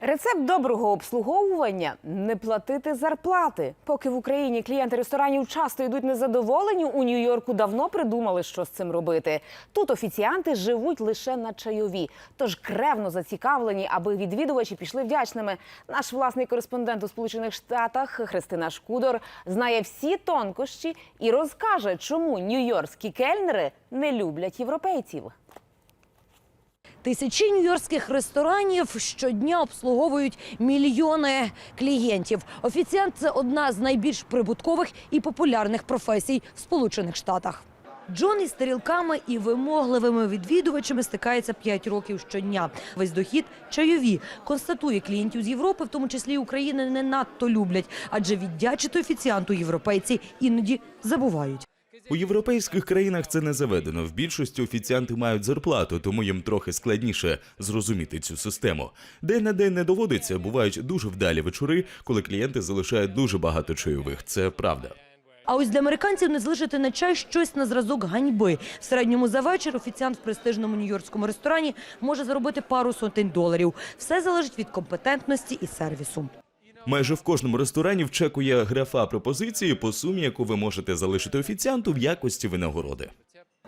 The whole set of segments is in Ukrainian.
Рецепт доброго обслуговування не платити зарплати. Поки в Україні клієнти ресторанів часто йдуть незадоволені, у Нью-Йорку давно придумали, що з цим робити. Тут офіціанти живуть лише на чайові, тож кревно зацікавлені, аби відвідувачі пішли вдячними. Наш власний кореспондент у Сполучених Штатах Христина Шкудор знає всі тонкощі і розкаже, чому нью-йоркські кельнери не люблять європейців. Тисячі нью-йоркських ресторанів щодня обслуговують мільйони клієнтів. Офіціант це одна з найбільш прибуткових і популярних професій в Сполучених Штатах. Джон із тарілками і вимогливими відвідувачами стикається 5 років щодня. Весь дохід чайові. Констатує клієнтів з Європи, в тому числі України, не надто люблять, адже віддячити офіціанту європейці іноді забувають. У європейських країнах це не заведено. В більшості офіціанти мають зарплату, тому їм трохи складніше зрозуміти цю систему. День на день не доводиться, бувають дуже вдалі вечори, коли клієнти залишають дуже багато чайових. Це правда. А ось для американців не залишити на чай щось на зразок ганьби. В середньому за вечір офіціант в престижному нью-йоркському ресторані може заробити пару сотень доларів. Все залежить від компетентності і сервісу. Майже в кожному ресторані в чеку є графа пропозиції по сумі, яку ви можете залишити офіціанту в якості винагороди.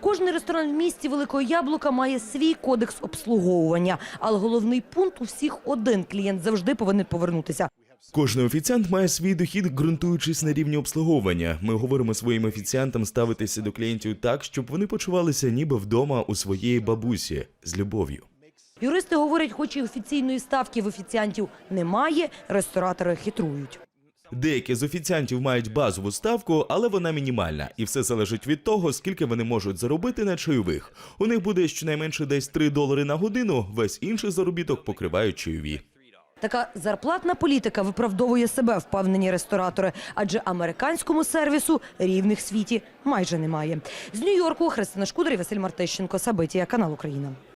Кожний ресторан в місті Великого Яблука має свій кодекс обслуговування, але головний пункт у всіх один клієнт завжди повинен повернутися. Кожний офіціант має свій дохід, ґрунтуючись на рівні обслуговування. Ми говоримо своїм офіціантам ставитися до клієнтів так, щоб вони почувалися ніби вдома у своєї бабусі з любов'ю. Юристи говорять, хоч і офіційної ставки в офіціантів немає, ресторатори хитрують. Деякі з офіціантів мають базову ставку, але вона мінімальна, і все залежить від того, скільки вони можуть заробити на чайових. У них буде щонайменше десь 3 долари на годину. Весь інший заробіток покривають чайові. Така зарплатна політика виправдовує себе, впевнені ресторатори, адже американському сервісу рівних світі майже немає. З Нью-Йорку Христина Шкудар і Василь Мартищенко, Сабитія, канал Україна.